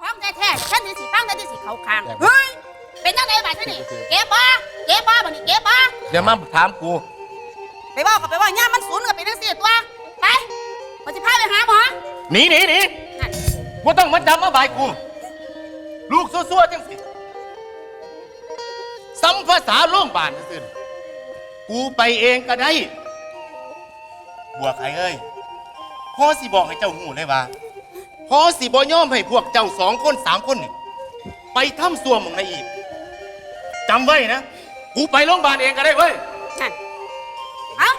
ของแท้ๆฉันสิสิฟังฉันสิสิเขาคางเฮ้ยเป็นจังไดบัดนี้เก็บบ่เก็บบ่บัดนี้เก็บบ่อย่ามาถามกู ไปบอกกับไปว่าย่ามมันศูนย์กับเป็นจังซี่ตัวไปมันสิพาไปหาหมอหนีหนีหนีนั่นว่าต้องมาจำมาบายกู ลูกซัวๆจังสิซ้ำภาษาโรงพยาบาลซื่อๆกูไปเองก็ได้ บัวไข่เอ้ยพ่อสิบอกให้เจ้าหูเลยว่า พ่อสิบ่ยอมให้พวกเจ้าสองคนสามคนนี่ไปทำซัวหมองในอีกจำไว้นะ กูไปโรงพยาบาลเองก็ได้เว้ย นั่นเอา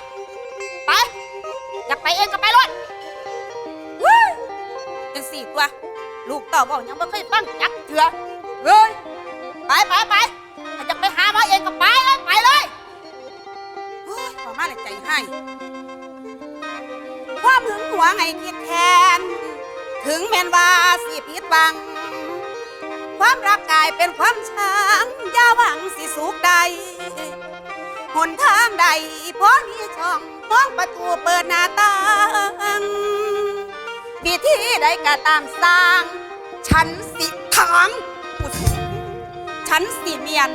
ไป อยากไปเองก็ไปรถเฮ้ยจังสี่ตัว ลูกเต่าบอกยังไม่เคยฟังจักเถื่อเฮ้ย ไปไปไปถ้าจะไปหาหมอเองก็ไปเลยไปเลยเฮ้ยพอมาเลยใจให้ ความหึงหวงให้คิดแทน ถึงแม้นว่าสิผิดหวัง ความรักกายเป็นความช้างอย่าหวังสิสุขใด หนทางใดพอมีช่องมองประตูเปิดหน้าต่างวิธีใดก็ตามสร้าง ฉันสิถางอุ๊ยฉันสิเมียน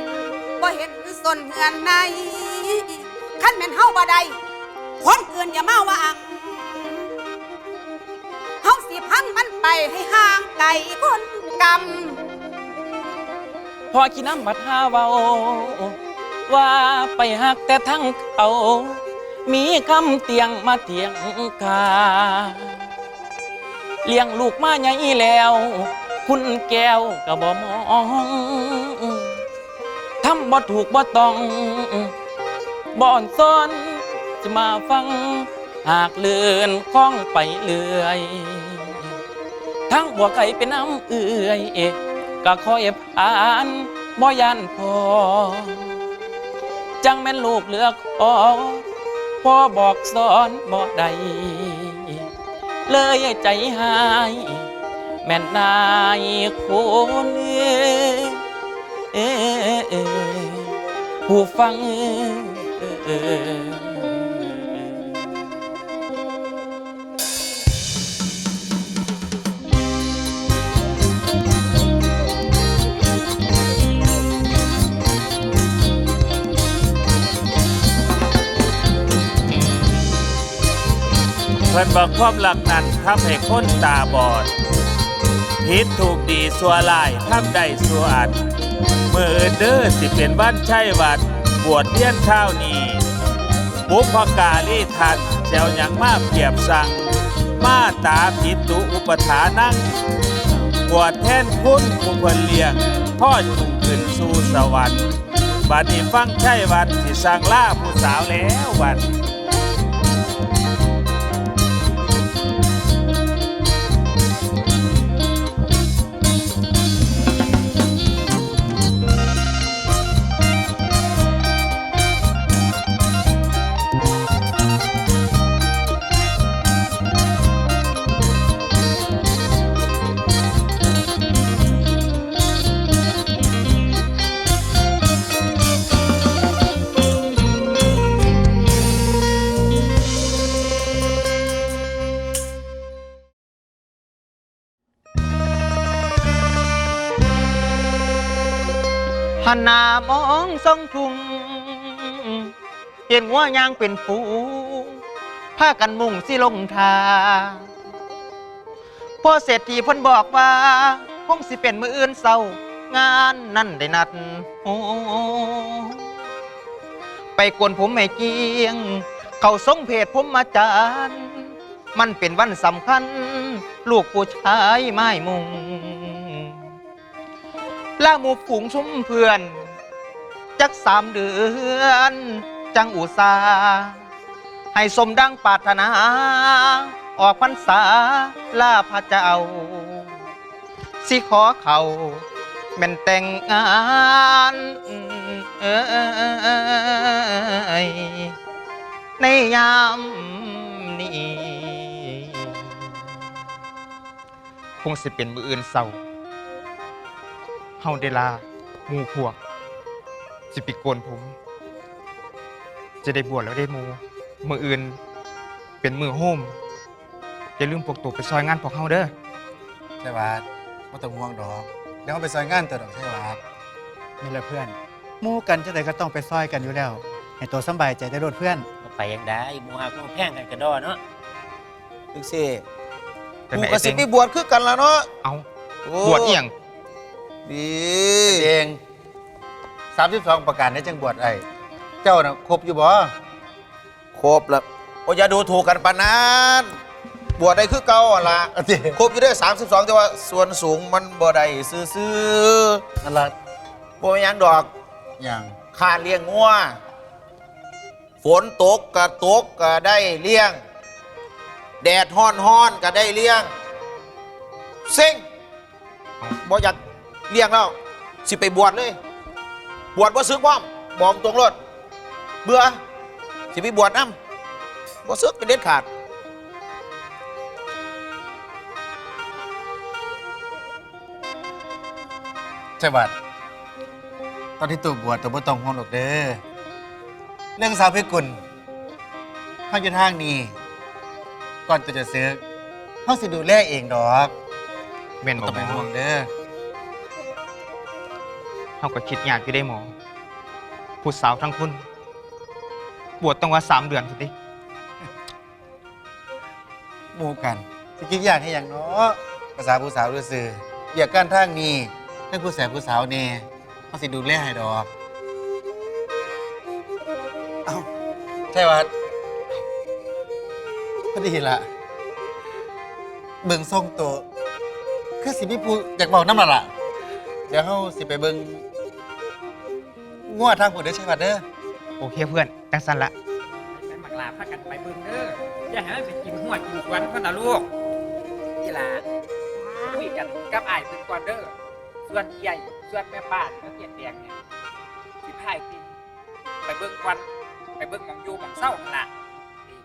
บ่เห็นสนเฮือนในขั้นแม่นเฮาบ่ได้คนอื่นอย่ามาว่าอัง เฮาสิพังมันไปให้ห่างไกลคนกรรมพอกินน้ำบัดหาเว้าว่าไปหักแต่ทั้งเขามีคำเตียงมาเตียงกาเลี้ยงลูกมาใหญ่แล้ว คุณแก้วก็บ่มองทำบ่ถูกบ่ต้องบ่อนซ้อนจะมาฟัง หากเลื่อนคล้องไปเรื่อย ทั้งบัวไก่เป็นน้ำเอื่อยเอกก็คอยผ่านบ่ยันพอ จังแม่นลูกเหลือกอพ่อบอกสอนบ่ได้เลยใจหาย แม่นนายคนเออผู้ฟัง พิ่นบอกความหลักนั้นทำให้คนตาบอดผิดถูกดีสัวลายทำได้สัวอัดมืออื่นเด้อสิเป็นบ้านใช่วัด บวชเลี้ยนข้าวนี้บุพกาลีทันแจวหยังมาเพียบสั่ง มาตาผิดตุอุปถานั่งบวชแทนคุณผู้เพิ่นเลี้ยงพ่อจุงขึ้นสู่สวรรค์บัดนี้ฟังใช่วัดสิสั่งล่าผู้สาวแล้ววัด หันหน้ามองส่องทุ่งเห็นว่ายางเป็นฝูงพากันมุ่งสิลงทางพอเศรษฐีเพิ่นบอกว่าคงสิเป็นมืออื่นเศร้างานนั่นได้นัดโอ้ไปกวนผมไม่เกียง เขาส่งเพจผมมาจานมันเป็นวันสำคัญ ลูกผู้ชายไม้มุง ล่าหมูฝูงชุมเพื่อน จักสามเดือน จังอุตสาให้สมดังปรารถนา ออกพรรษาล่าพระเจ้า สิขอเขาแม่นแต่งงานเอยในยามนี้คงสิเป็นมืออื่นเศร้า เฮาได้ลาหมูพวก สิไปิโกนผม จะได้บวชแล้วได้หมูมืออื่น เป็นมือโฮมอย่าลืมพวกตัวไปซอยงานพวกเฮาเด้อแต่ว่าบ่ต้องห่วงดอกเดี๋ยวเราไปซอยงานตัวดอกใช่หวาดนี่แหละเพื่อนหมู่กันจะไดก็ต้องไปซอยกันอยู่แล้ว ให้ตัวสำบายใจได้รดเพื่อน ก็ไปยังได้หมูหักหมูแพงกันกระดอเนาะจังซี่จังกูไหนก็สิเต็งไปบวชคือกันละเนาะเอาโอ้บวชเอียง ดีเอง32ประการได้จังบวชไอ้เจ้าน่ะครบอยู่บ่ครบแล้วโอ้อย่าดูถูกกันปานนั้นบวชได้คือเก่าหั่นล่ะเอาติครบอยู่ได้32แต่ว่าส่วนสูงมันบ่ได้ซื่อนั่นล่ะๆบ่มีหยังดอกอย่างค่าเลี้ยงงัวฝนตกก็ตกก็ได้เลี้ยง แดดฮ้อนฮ้อนก็ได้เลี้ยงเซ็งบ่อยาก เลี้ยงแล้วสิไปบวชเลย บวชบ่ซึกพร้อมบอกตรงรถเบื่อสิไปบวชน้ำบ่ซึกเป็นเด็ดขาด ใช่หวัดตอนที่ตัวบวชตัวบ่ต้องห่วงดอกเด้อเรื่องสาวพิกุลเฮาอยู่ทางนี้ ก่อนตัวจะซื้อเฮาสิดูแลเองดอกแม่นบ่บต้ออกงเป็นห่วงเด้อ เขาก็คิดยากอยู่ได้หมอ ผู้สาวทั้งคนบวชต้องว่าสามเดือนสิ หมู่กันสิคิดอยากให้หยังเนาะภาษาผู้สาวซื่อๆอยากการทางนี้เรื่องผู้แสบผู้สาวแน่เฮาสิดูแลให้ดอกเอ้าใช่หวัดพอดีละเบิ่งทรงตัวคือสิมีผู้อยากบอกน้ำละล่ะ เดี๋ยวเฮาสิไปเบิ่ง งัวทางผู้เด้อใช่หวัดเด้อโอเคเพื่อนจังสันละไปหมักลาพากันไปเบิ่งเด้ออย่าให้มันไปกินหัวกินควันเพิ่นน่ะลูกนี่ล่ะคุยกันกับอ้ายเพิ่นก่อนเด้อส่วนใหญ่ส่วนแม่ป้าที่เขาเกลียดแดงเนี่ยสิพายติไปเบิ่งควันไปเบิ่งหมองอยู่หมองเศร้าหั่นล่ะติง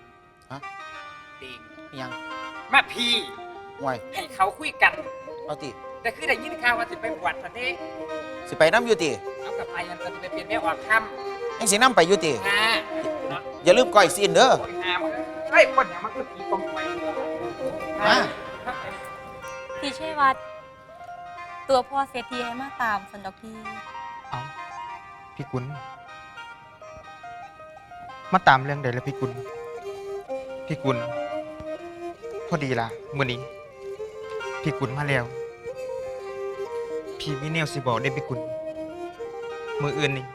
ฮะติงยังมาพี่ห่วยให้เขาคุยกันเอาติแต่คือได้ยินข่าวว่าสิไปบวชซะเด้สิไปน้ำอยู่ติ เอากลับไปมันจะไปเปลี่ยนแม่ออกคำยังสิน้ำไปอยู่ติฮะเนาะอย่าลืมก้อยซีนเด้อ โอ้ยหามันเฮ้ยคนอย่างมันคือผีกองไฟมาพี่ช่วยวัด ตัวพ่อเสียทีให้มาตามสันดอกพี่เอาพี่กุลมาตามเรื่องใดแล้วพี่กุลพี่กุลพอดีล่ะมื้อนี้ พี่กุลมาแล้ว พี่มีแนวสิบอกได้พี่กุล มืออื่นนี่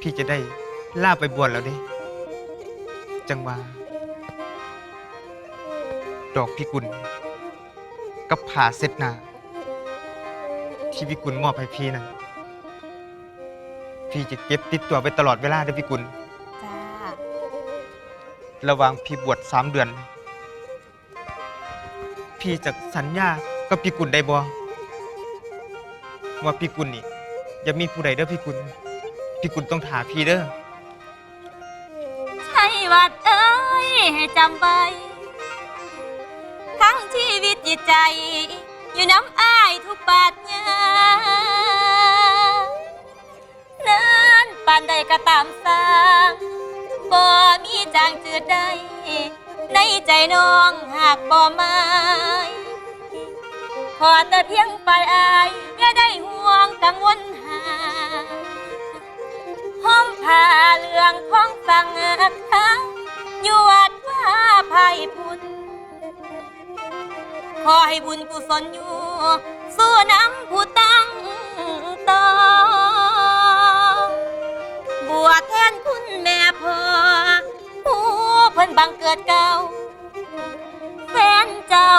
พี่จะได้ล่าไปบวชแล้วเด้ จังว่า ดอกพี่กุล กับผ่าเซ็ดหนา ที่พี่กุลมอบให้พี่นั้นพี่จะเก็บติดตัวไปตลอดเวลาเด้อพี่กุล จ้า ระหว่างพี่บวชสามเดือน พี่จะสัญญากับพี่กุลได้บ่ว่าพี่กุลนี่ อย่ามีผู้ใดเด้อพี่กุลพี่กุลต้องถาพี่เด้อใช่วัดเอ้ยให้จำไว้ทั้งชีวิตจิตใจ อยู่น้ำอ้ายทุกบาทยานานปานใดก็ตามสร้างบ่มีจางจืดใดในใจน้องหากบ่ไม้ขอแต่เพียงฝ่ายอายอย่าได้ห่วงกังวลาห้อม ผ้าเหลืองของสังฆาอยู่วัดว่าภัยพุนขอให้บุญกุศลอยู่ สู้น้ำผู้ตั้งตอบวชแทนคุณแม่พ่อผู้เพิ่นบังเกิดเก่าแฟนเจ้า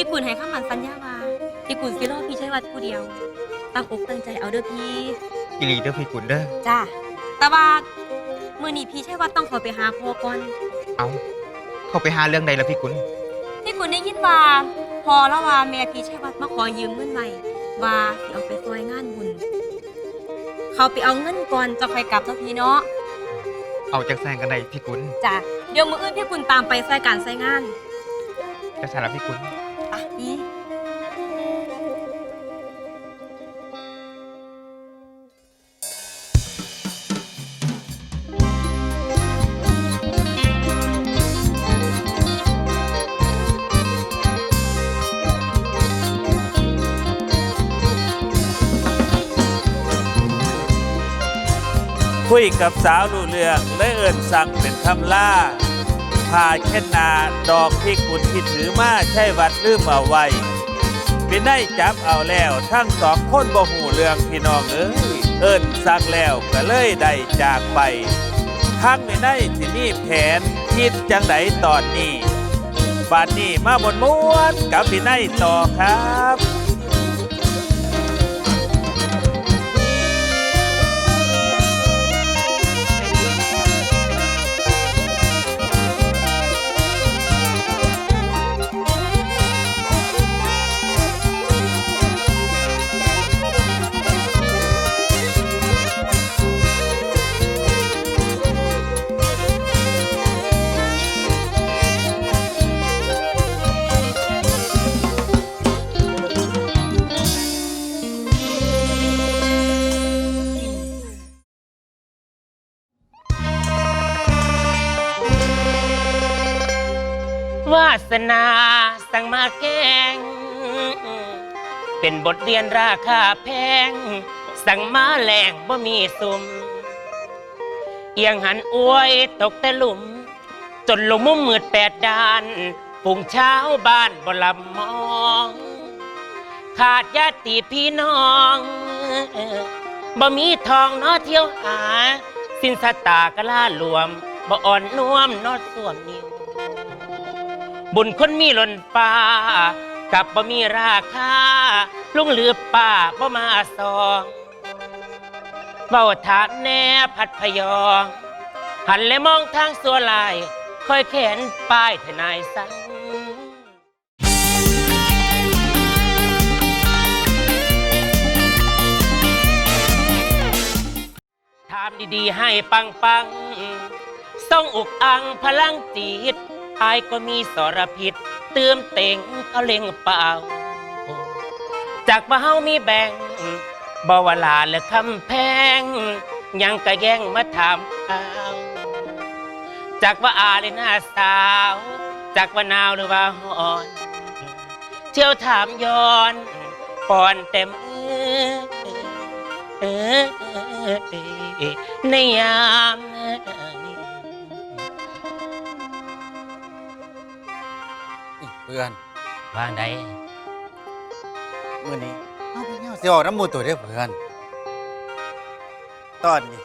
พี่กุลให้คำมั่นสัญญาว่าพี่กุลสิรอพี่ชัยวัดผู้เดียว ตั้งอกตั้งใจเอาเด้อพี่อีหลีเด้อพี่กุลเด้อจ้าแต่ว่ามื้อนี้พี่ชัยวัดต้องขอไปหาพ่อก่อนเอาเข้าไปหาเรื่องใดล่ะพี่กุลพี่กุลได้ยินว่าพอแล้วว่าแม่พี่ชัยวัดมาขอยืมเงินไว้ว่าสิเอาไปซอยงานบุญเขาไปเอาเงินก่อนจะค่อยกลับเจ้าพี่เนาะเอาจากแซงกันใดพี่กุลจ้ะเดี๋ยวมื้ออื่นพี่กุลตามไปซอยการซอยงานจะสารบพี่กุล ยกับสาวรู้เรื่องเลยเอิ่นสั่งเป็นคำล่าผ่าเช่นนาดอกที่คุณที่ถือมาใช่วัดลืมเอาไว้เป็นได้จับเอาแล้วทั้งสองคนบ่หูเรื่องพี่น้องเอ้ยเอิ่นสั่งแล้วก็เลยได้จากไปทั้งไม่ได้สิมีแผนคิดจังไดตอนนี้บาดนี้มาบนม้วนกับพี่นายต่อครับ สั่งมาแกง เป็นบทเรียนราคาแพง สั่งมาแหลงบ่มีสุม เอียงหันอวยตกแต่หลุม จนลงมุมมืดแปดด้านปุ่งเช้าบ้านบ่ลำมอง ขาดญาติพี่น้องบ่มีทองนอเที่ยวหา สินสตากะล่าหลวมบ่อ่อนนวมนอส่วมนิ้ว บุญคนมีหล่นฟ้ากับบ่มีราคาลุงเหลือป่าบ่มาซองเบ้าถามแน่พัดพยอง หันและมองทางสัวลาย ค่อยเข็นป้ายทนายสังถามดีๆให้ปังปังๆส่องอุกอังพลังจิต อายก็มีสรพิษเติมเต็งเขาเล่งเปล่า จากว่าเฮามีแบ่งบ่วลาหรือคำแพง ยังกะแย่งมาถามเอาจากว่าอาเลยหน้าสาว จากว่านาวหรือว่าฮ้อน เที่ยวถามย้อนปอนเต็มเออในยาม เพื่อนว่างใดมื้อนี้เอาไปเงี้ยวสิออกน้ำหมูตัวเด้อเพื่อน ตอนนี้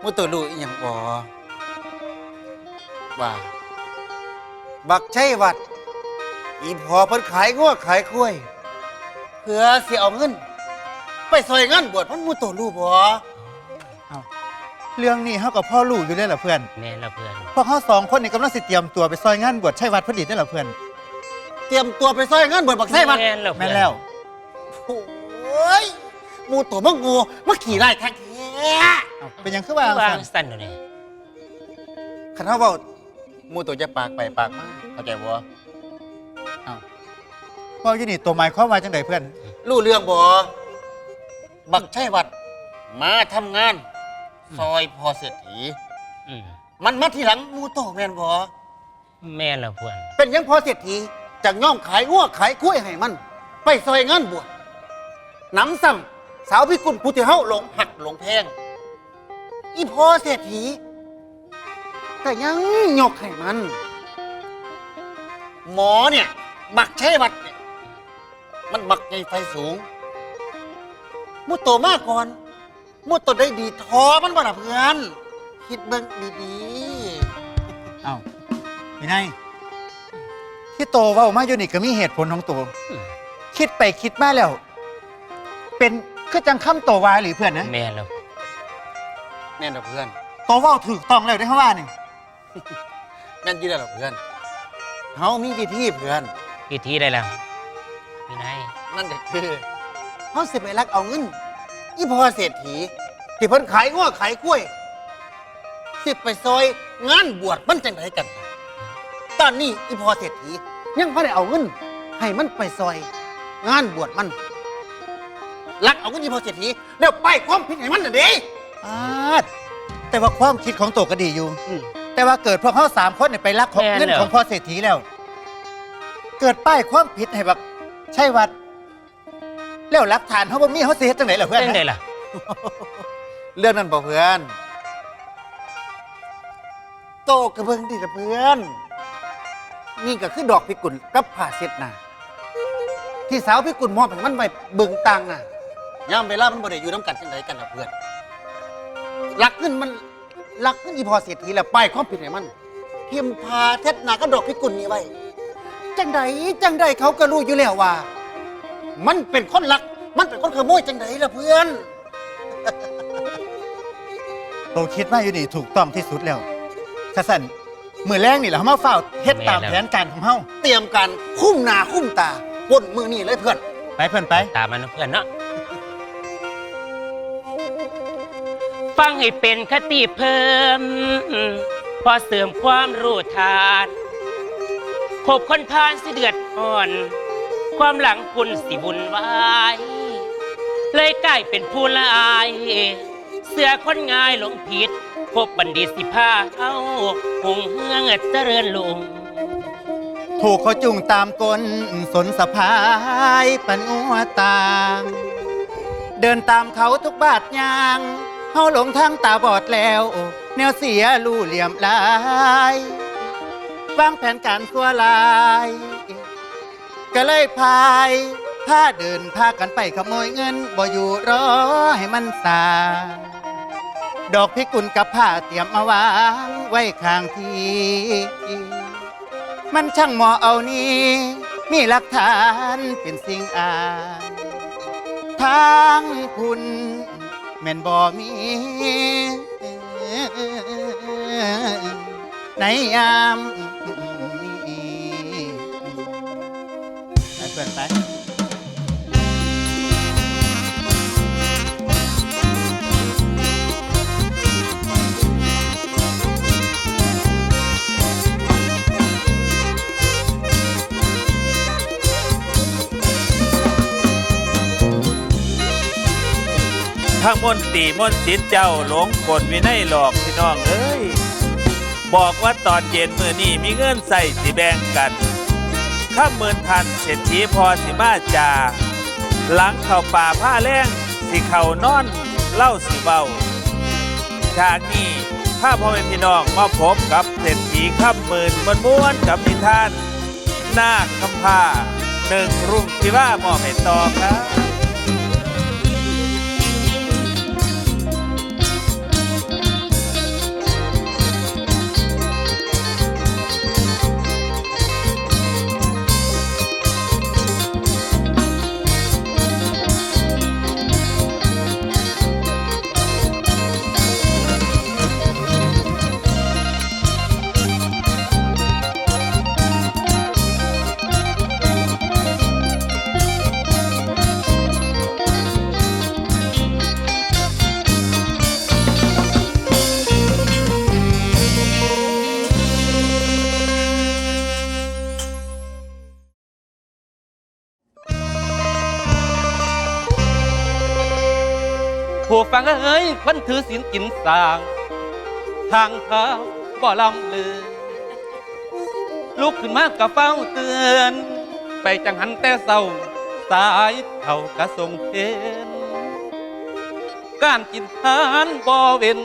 หมูตัวรู้อีหยังบ่ว่า บักใช่วัด อีพอเพิ่นขายงัวขายคุ้ยเพื่อสิเอาเงิน ไปซอยงานบวชมันหมูตัวรู้บ่ เรื่องนี้เฮากับพ่อรู้อยู่เลยล่ะเพื่อนแม่นละเพื่อน พวกเฮาสองคนนี่กำลังสิเตรียมตัวไปซอยงานบวชใช่วัดพอดีได้อล่ะเพื่อนเตรียมตัวไปซอยงานบวชบักใช่วัดแม่นละเพื่แม่อนนแล้ว โอ้ยหมูตัวมึงงูมาขี่ไล่ทางแท้เอ้าเป็นหยังคือว่าวาจังงซั่นสั่นเดี๋ยวนี้คันเฮาเว้าหมูตัวจะปากไปปากมาเข้าใจบ่พ่ออยู่นี่ตัวหมายความว่าจังไดเพื่อนรู้เรื่องบ่บักใช่วัดมาทำงาน ซอยพอเศรษฐีอืมมันมาทีหลังหมูโตแม่นบ่แม่นละเพื่อนเป็นหยังพอเศรษฐีจากย่อมขายงัวขายกล้วยให้มัน ไปซอยงานบวชหน้ำซ้ำสาวพิกุลผู้ที่เฮาหลงหักหลงแพง อีพอเศรษฐีก็ยังยกให้มัน หมอเนี่ยบักใช้วัดเนี่ยมันบักในไฟสูงมุดโตมากก่อน มุดโตได้ดีทอมันบ่ล่ะเพื่อน คิดเบิ่งดีเอ้าพี่นายที่โตเว้ามาอยู่นี่ก็มีเหตุผลของโตคิดไปคิดมาแล้ว เป็นคือจังคำโตวายหรือเพื่อนนะ แม่นละๆแม่นดอกเพื่อน โตเว้าถูกต้องแล้วได้อเขาว่านี่แม่นอยี่ได้หรอกเพื่อนเฮามีวิธีเพื่อนพิธีได้แล้วพี่นายนั่นก็คือเฮาสิไปลักเอาเงิน อีพอเศรษฐี ที่เพิ่นขายง้อขายกล้วย สิไปซอยงานบวชมันจังไดกัน ตอนนี้อีพอเศรษฐียังบ่ได้เอาเงิน ให้มันไปซอย งานบวชมันลักเอาเงินอีพอเศรษฐีแล้วไปความผิดให้มันน่ะเด้อาดแต่ว่าความคิดของโตก็ดีอยู่ อืม แต่ว่าเกิดพวกเขาสามคนเนี่ยไปลักของเงินของพ่อเศรษฐีแล้ว เกิดป้ายความผิดให้แบบใช่วัด แล้วหลักฐานเขาบ่มีเขาเสียจังไหนล่ะเพื่อน เรื่องใดนะล่ะ เรื่องนั้นบอกเพื่อน โตกระเบิงดิละเพื่อน นี่ก็คือดอกพิกุลกับผ่าเสร็จนะที่สาวพิกุลมอบให้มันไปเบิ่งตังน่ะย่ามเวลามันบ่ได้อยู่น้ำกันจังไดกันละเพื่อนลักเงินมันลักเงินอีพอเศรษฐีแล้วป้ายความผิดให้มันพิมพ์พาเท็ดหนาก็ดอกพิกุลนี้ไว้จังใดจังใดเขาก็รู้อยู่แล้วว่า มันเป็นคนลัก มันเป็นคนขโมยจังใดล่ะเพื่อน โตคิดว่าอยู่นี่ถูกต้องที่สุดแล้วขะสันมือแรงนี่แหละเขามาเฝ้าเฮ็ดตามแผนการของเฮาเตรียมการคุ้มหนาคุ้มตาบนมือนี่เลยเพื่อน ไปเพื่อนไป ตามมันนะเพื่อนเนาะฟังให้เป็นคติเพิ่ม พอเสริมความรู้ทานคบคนพานสิเดือดอ่อน ความหลังคุณสิบุญไวายเลยกลายเป็นผู้ลาย เสือคนง่ายหลงผิด พบบัณฑิตสิพาเอาหงเฮืองเจริญลงถูกเขาจุงตามกลสนสะพายปันอัวตาง เดินตามเขาทุกบาทยางเฮาหลงทางตาบอดแล้ว แนวเสียลู่เหลี่ยมลายวางแผนการสัวลาย ก็เลยพายพาเดินพากันไปขโมยเงินบ่อยู่รอให้มันสา ดอกพิกุลกับผ้าเตรียมมาวางไว้ข้างที มันช่างเหมาะเอานี้ มีหลักฐานเป็นสิ่งอ่านทางคุณแม่นบ่มี ในยาม ทั้งมนตีมนต์สิทธิ์เจ้าหลงกลวินัยหลอกพี่น้องเอ้ยบอกว่าตอนเย็นมือนี่มีเงินใส่สิแบ่งกันข้ามหมื่นทันเศรษฐีพอสิมาจา หลังเข้าป่าผ้าแรงสิเข่านอนเล่าสิเบาฉากนี้ถ้าพ่อแม่พี่น้องมาพบกับเศรษฐีข้ามหมื่นมนม้วนๆกับนิทาน นาคคำพาหนึ่งรุ่งที่ว่ามอบให้ต่อครับ ฟังเอ้ยคนถือศีลกินสาง ทางเท้าบ่ลำเลยลุกขึ้นมากกะเฝ้าเตือน ไปจังหันแต่เศร้า สายเขากระทรงเพนการกินทานบ่เว้น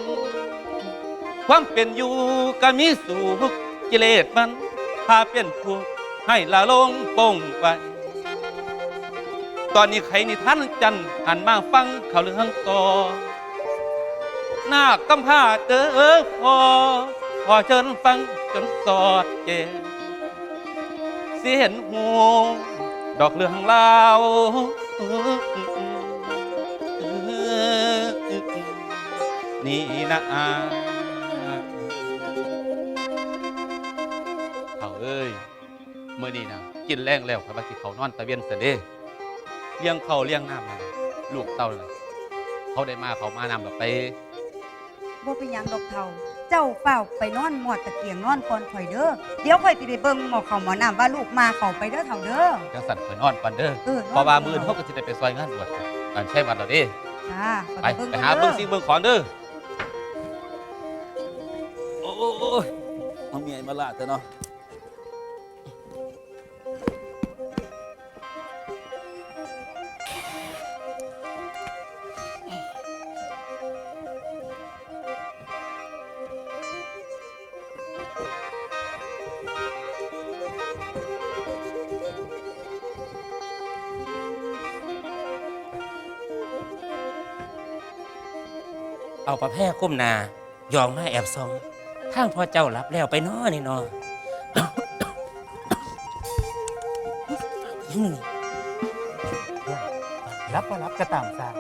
ความเป็นอยู่ก็มีสุขกิเลสมันพาเป็นทุกข์ให้ละลงปงไป ตอนนี้ใครนิท่านจันหันมาฟังข่าวเรื่องต่อหน้ากำผ้าเจอพอพอเชิญฟังจนสอดเจนเสียเห็นหูดอกเรื่องลาวนี่นะอาเขาเอ้ยเมื่อนี้นะกินแรงแล้วครับว่าสิเขานอนตะเวียนเสยเด้ เลี้ยงเขาวเลี้ยงน้ำมาลูกเต้าเลยเขาได้มาเขามานำแบบไปบ่เป็นหยังดอกเท่าเจ้าเฝ้าไปนอนหมอดตะเกียงนอนก่อนข่อยเด้อ เดี๋ยวข่อยสิไปเบิ่งหมอเขาวหมอน้ำว่าลูกมาเขาไปเด้อเท่าเด้อ จังสันข่อยนอนก่อนเด้อเออนอนเพราะว่ามือเขาก็จะได้ไปซอยงานบวชอันใช่วันเราเด้จ้าไปข่อยไปก่อนหาเบิ่งสิ่งเบิ่งของเด้อโอ้ยมันมีไอ้มาละแต่เนาะเอา ประแพร่คุ้มหนายองมาแอบซองทางพ่อเจ้ารับแล้วไปน้อนี่นออืมรับว่ารับกระตามสร้าง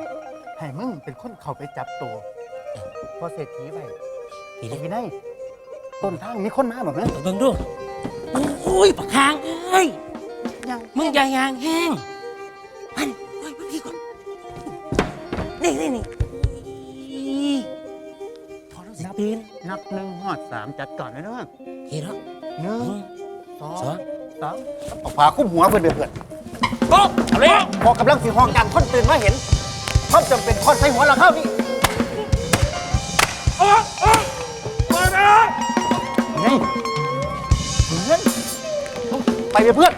ให้มึงเป็นคนเข้าไปจับตัวพอเศรษฐีไปพี่ไอ้เล็กพี่นายต้นทางมีคนมาบอกนะเบิ่งดูโอ้ยปากคางเอ้ยยังมึงอย่ายางแห้งมันเฮ้ยพี่ก่อนนี่นี่นี่ นนับหนึ่งหอดสามจัดก่อนนะเนาะเห็นแล้วหนึ่งสองสองสามเอาผ้าคลุ้มหัวเพื่อนเดือดโป๊ะเอาเลยพอกำลังสีห้องการคนตื่นมาเห็นความจำเป็นคนใส่หัวเราเข้านี่นี่เพื่อนไปเลยเพื่อน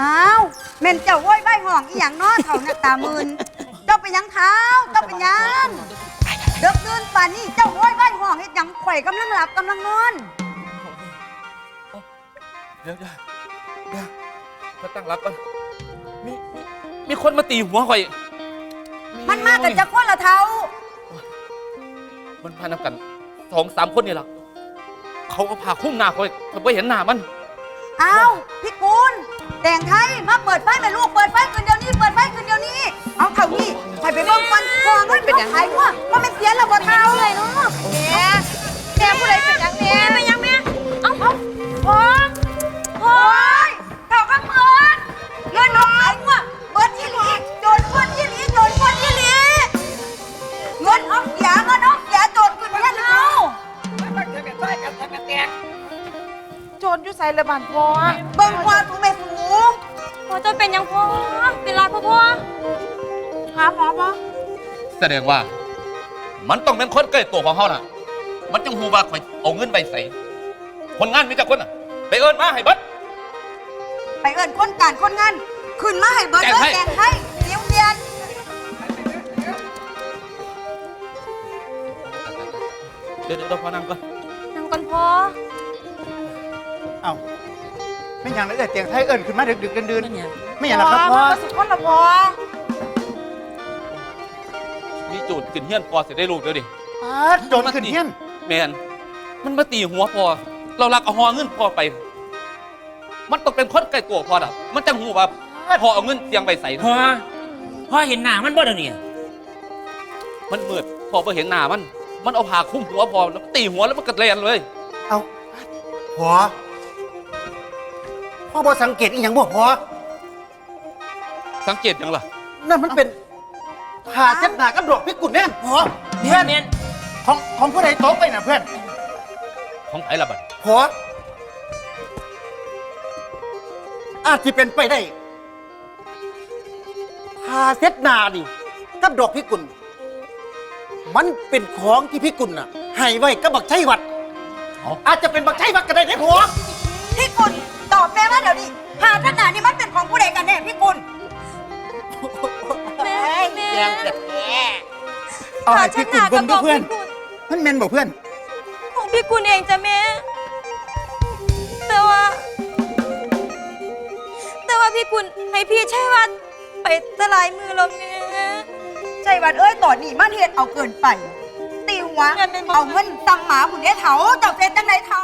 อ้าวแม่นเจ้าโว้ยใบห้องอีหยังน้อเท่าหน้าตามืนเจ้าเป็นหยังเท้าเจ้าเป็นหยังเด็กดื่นป่านนี้เจ้าโว้ยใบห้องเฮ็ดหยังข่อยกำลังหลับกำลังนอน เดี๋ยวเดี๋ยวเดี๋ยวมาตั้งรับก่อนมีมีมีคนมาตีหัวข่อยมันมากันจะคนละเท้ามันพานำกันสองสามคนนี่แหละเขาก็พาคุ้มหน้าข่อยข่อยไม่เห็นหน้ามัน อ้าวพี่กุล แต่งไทยมาเปิดไฟแม่ลูกเปิดไฟคืนเดียวนี้เปิดไฟคืนเดียวนี้ เอาเท่านี้ข่อยไปเบิ่งก่อนพอมันเป็นยังไงวะว่ามันเสียแล้วบ่เท้าเลยเนาะแม่แม่ผู้ใดเป็นหยังแม่เป็นยังแม่เอ้าเอ้าพอพอเท่ากับเงินเงินของไอ้วะเบิดยี่หลีโจรคนยี่หลีโจรคนยี่หลีเงินออกเสียเงินออกเสียโจรขึ้นเงินเฮาโจรอยู่ใส่ระบานพอ แสดงว่า มันต้องเป็นคนใกล้ตัวของเขาน่ะ มันจังหูว่าข่อยเอาเงินไปใส่คนงานมีจักคนน่ะ ไปเอิญมาให้เบัด ไปเอิ้นคนการคนงานขึ้นมาให้เบิดแจเลกยให้ แจกให้เดี๋ยวเรียนเดี๋ยวเดี๋ยวเดี๋ยวพอนั่งก่อนนั่งก่อนพ่อเอ้าไม่อย่างไรแต่เตียงไทยเอิญขึ้นมาดึกดึกๆดื่นนั่นไงๆไม่อย่างไรครับพ่อมาสุดคนละพอมี จูดขึ้นเฮี้ยนพอเสร็จได้ลูกเดี๋ยวดิอ้าโจนขึ้นเฮียนแมนมันมาตีหัวพอ เราลักเอาหอเงินพอไป มันต้องเป็นคนใกล้ตัวพอดับมันจังหูว่าพอเอาเงินเตียงไปใส่พ่อพ่อเห็นหน้ามันบ่เดี๋ยวนี้มันมืดพอไปเห็นหน้ามัน มันเอาผ้าคลุมหัวพอแล้วตีหัวแล้วมันกระเรียนเลย เอาพอพ่อบอสังเกตอีหยังบ่พอสังเกตยังล่ะ นั่นมันเป็น ผ่าเช็ดหน้ากับดอกพิกุลแน่นพอเมีเพื่ยอนนเมียนของของผู้ใดโต๊ะไปนะเพื่อน ของไผ่ละบัดพออาจจะเป็นไปได้ผ่าเช็ดหน้านี่กับดอกพิกุล มันเป็นของที่พิกุลน่ะให้ไว้กับบักชัยวัด อาจจะเป็นบักชัยวัดก็ได้ได้พอพี่กุลตอบแม่ว่าเดี๋ยวนี้หาท่านหนานี่มันเป็นของผู้ใดกันแน่พี่กุล แม่แม่เอาให้พี่กุลเบิ่งดูเพื่อนมันแม่นบอกเพื่อน ของพี่กุลเองจ้ะแม่แต่ว่า แต่ว่าพี่กุลให้พี่ใช่ว่าไปตลายมือแล้วแม่ใจวัดเอ้ยตอนนี้มันเฮ็ดเอาเกินไป ติววะงั้นเป็นบ่เอาเงินตังหมาหุ่นเด้เถาเจ้าเซ็นจังไดเถา